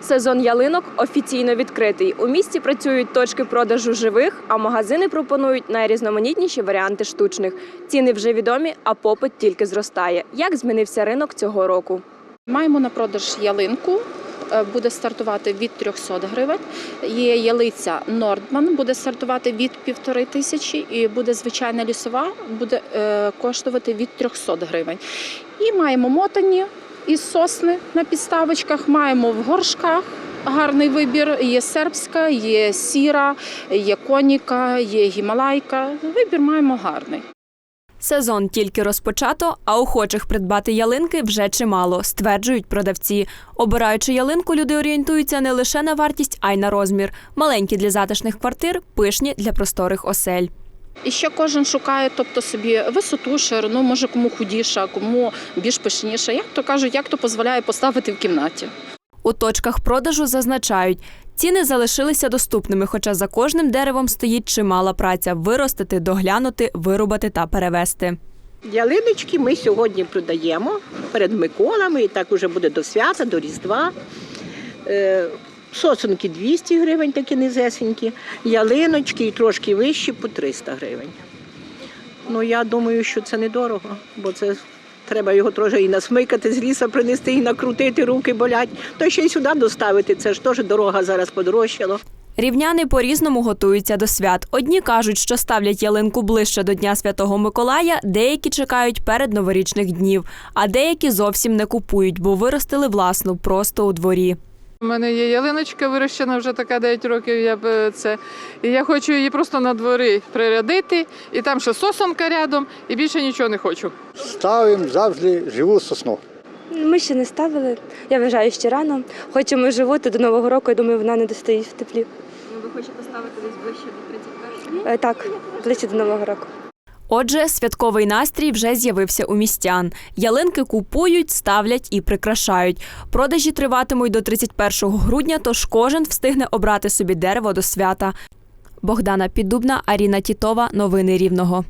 Сезон ялинок офіційно відкритий. У місті працюють точки продажу живих, а магазини пропонують найрізноманітніші варіанти штучних. Ціни вже відомі, а попит тільки зростає. Як змінився ринок цього року? Маємо на продаж ялинку. е, Буде стартувати від 300 гривень. Є ялиця Нордман, буде стартувати від півтори тисячі, і буде звичайна лісова, буде е, коштувати від 300 гривень. І маємо мотані із сосни на підставочках, маємо в горшках. Гарний вибір. Є сербська, є сіра, є коніка, є гімалайка. Вибір маємо гарний. Сезон тільки розпочато, а охочих придбати ялинки вже чимало, стверджують продавці. Обираючи ялинку, люди орієнтуються не лише на вартість, а й на розмір. Маленькі для затишних квартир, пишні для просторих осель. І ще кожен шукає, тобто собі висоту, ширину, може кому худіша, кому більш пишніша. Як то кажуть, як то дозволяє поставити в кімнаті. У точках продажу зазначають, ціни залишилися доступними, хоча за кожним деревом стоїть чимала праця виростити, доглянути, вирубати та перевести. Ялиночки ми сьогодні продаємо перед Миколами, і так уже буде до свята, до Різдва. Сосунки 200 гривень, такі низесенькі, ялиночки і трошки вищі по 300 гривень. Ну, я думаю, що це недорого, бо це треба його трохи і насмикати з ліса, принести, і накрутити, руки болять. То ще й сюди доставити, це ж теж дорога зараз подорожчала. Рівняни по-різному готуються до свят. Одні кажуть, що ставлять ялинку ближче до Дня Святого Миколая, деякі чекають перед новорічних днів, а деякі зовсім не купують, бо виростили власну просто у дворі. У мене є ялиночка вирощена вже така 9 років. Я б е, це і я хочу її просто на дворі прирядити, і там ще сосонка рядом, і більше нічого не хочу. Ставимо завжди живу сосну. Ми ще не ставили. Я вважаю, ще рано. Хочемо живути до Нового року, я думаю, вона не достоїть в теплі. Ви хочете ставити десь ближче до 31 Е, Так, ближче до Нового року. Отже, святковий настрій вже з'явився у містян. Ялинки купують, ставлять і прикрашають. Продажі триватимуть до 31 грудня, тож кожен встигне обрати собі дерево до свята. Богдана Піддубна, Аріна Тітова. Новини Рівного.